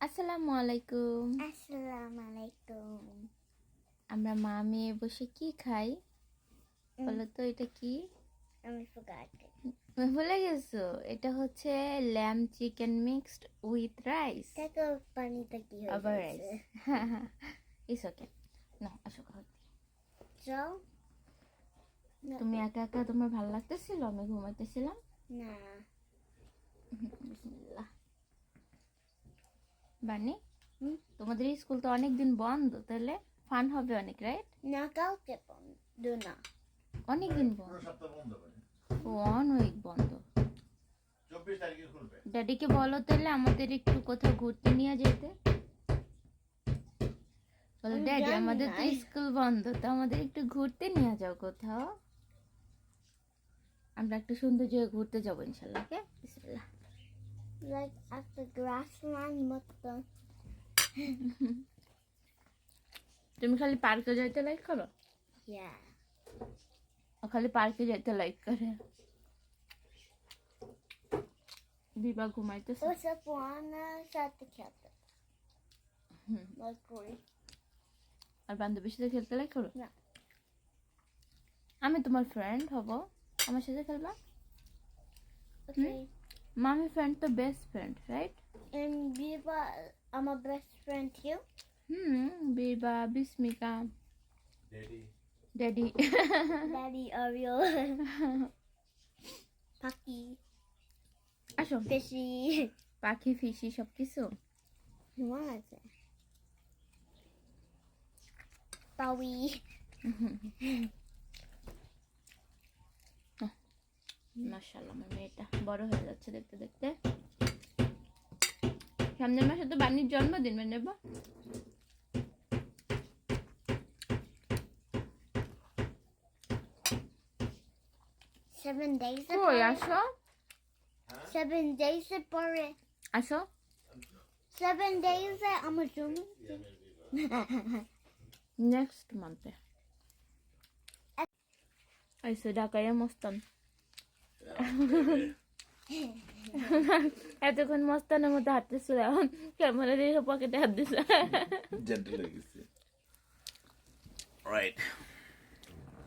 আসসালামু আলাইকুম। আসসালামু আলাইকুম আমরা মা মেয়ে বসে কি খাই? বলো তো এটা কি? আমি ভুলে গেছো? এটা হচ্ছে lamb chicken mixed with rice. পানিটা কি আবার রাইস। ইস ওকে না আসো যাও। তুমি একা একা তোমার ভালো লাগতেছিল? আমি ঘুমাইতেছিলাম? না। বিসমিল্লাহ। বানি। তোমাদের স্কুল তো অনেক দিন বন্ধ তাহলে ফান হবে অনেক রাইট না কাউকে বন্ধ না। অনেক দিন বন্ধ। পুরো সপ্তাহ বন্ধ করে ওয়ান উইক বন্ধ। চব্বিশ তারিখে খুলবে? ড্যাডিকে বলো তাহলে আমাদের একটু কোথাও ঘুরতে নিয়ে যেতে। বলো ড্যাডি আমাদের তো স্কুল বন্ধ তো আমাদের একটু ঘুরতে নিয়ে যাও কোথাও। আমরা একটু সুন্দর জায়গায় ঘুরতে যাব ইনশাল্লাহ ওকে? বিসমিল্লাহ লাইক একটা গ্রাসল্যান্ড মতো তুমি খালি পার্কে যাইতে লাইক করো? ও খালি পার্কে যাইতে লাইক করে। দিবা ঘুমাইতেছে। ও সব সাথে খেলতে হুম। লাইক করি আর বান্ধবীর সাথে খেলতে লাইক করো? না। আমি তোমার ফ্রেন্ড হব। আমার সাথে খেলবা? ওকে মামি ফ্রেন্ড তো best friend right and Viva I'm a best friend too hmm Viva বিস্মিকা daddy daddy Daddy Ariel Pucky আসো Fishy পাখি ফিসি সব কিছু What is মাশাল্লাহ আমার মেয়েটা বড় হয়ে যাচ্ছে দেখতে দেখতে সামনের মাসে তো বাণীর জন্মদিন মানে বা Seven days apart. আসো Seven days apart. আসো Seven days I'm a June. Next মান্থে আইসো ঢাকায় মস্তান এতক্ষণ মস্তানের মধ্যে হাঁটতেছিল এখন ক্যামেরা দিয়ে পকেটে হাত দিছে। জেন্টাল হয়ে গেছে। রাইট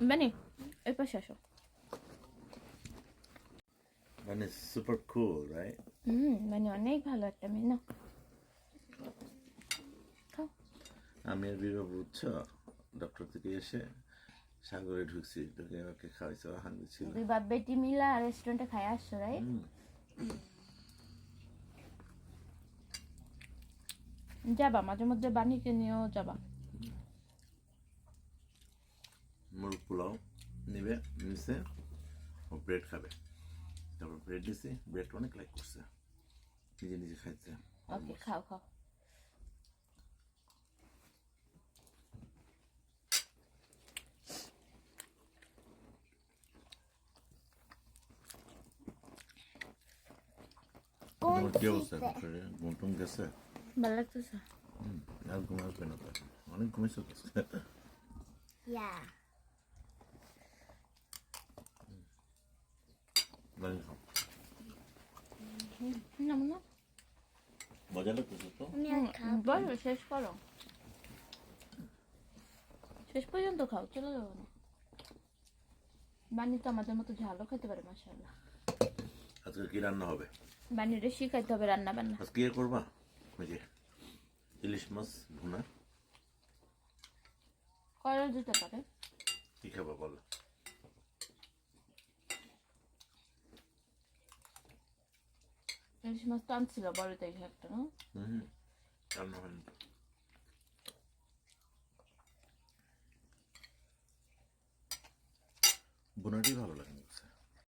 বানি ওই পাশে আসো। মানে সুপার কুল রাইট হুম মানে অনেক ভালো একটা মেয়ে না আমি আর বিবাহ বুঝছ ডক্টর থেকে এসে সাগরে ঢুকছি ঢুকে ওকে খাওয়াইছে হাঙ্গি ছিল। দুই বাপ বেটি মিলা রেস্টুরেন্টে খাই আসছো রাইট যাবা মাঝে মধ্যে বানিকে নিয়েও যাবা। মুরগ পোলাও নিবে নিছে ও ব্রেড খাবে। তারপর ব্রেড দিছে ব্রেড অনেক লাইক করছে। নিজে নিজে খাইছে ওকে খাও খাও। তোমার কি অবস্থা গেছে ভালো লাগতেছে হুম, আর ঘুম আসবে না তো অনেক তো মজা লাগতেছে তো. বলো শেষ করো শেষ পর্যন্ত খাও চলে যাব না বানি তো আমাদের মতো ঝালও খেতে পারে মাসাল্লাহ আজকে কি রান্না হবে? বানিরে শিখাইতে হবে রান্না বান্না আজকে ইয়ে করবা? ওই যে ইলিশ মাছ ভুনা। করা যেতে পারে? কি খাবা বলো? ইলিশ মাছ তো আনছিল বড় তাই একটা না? হুম রান্না হয়নি তো। ভুনাটি ভালো?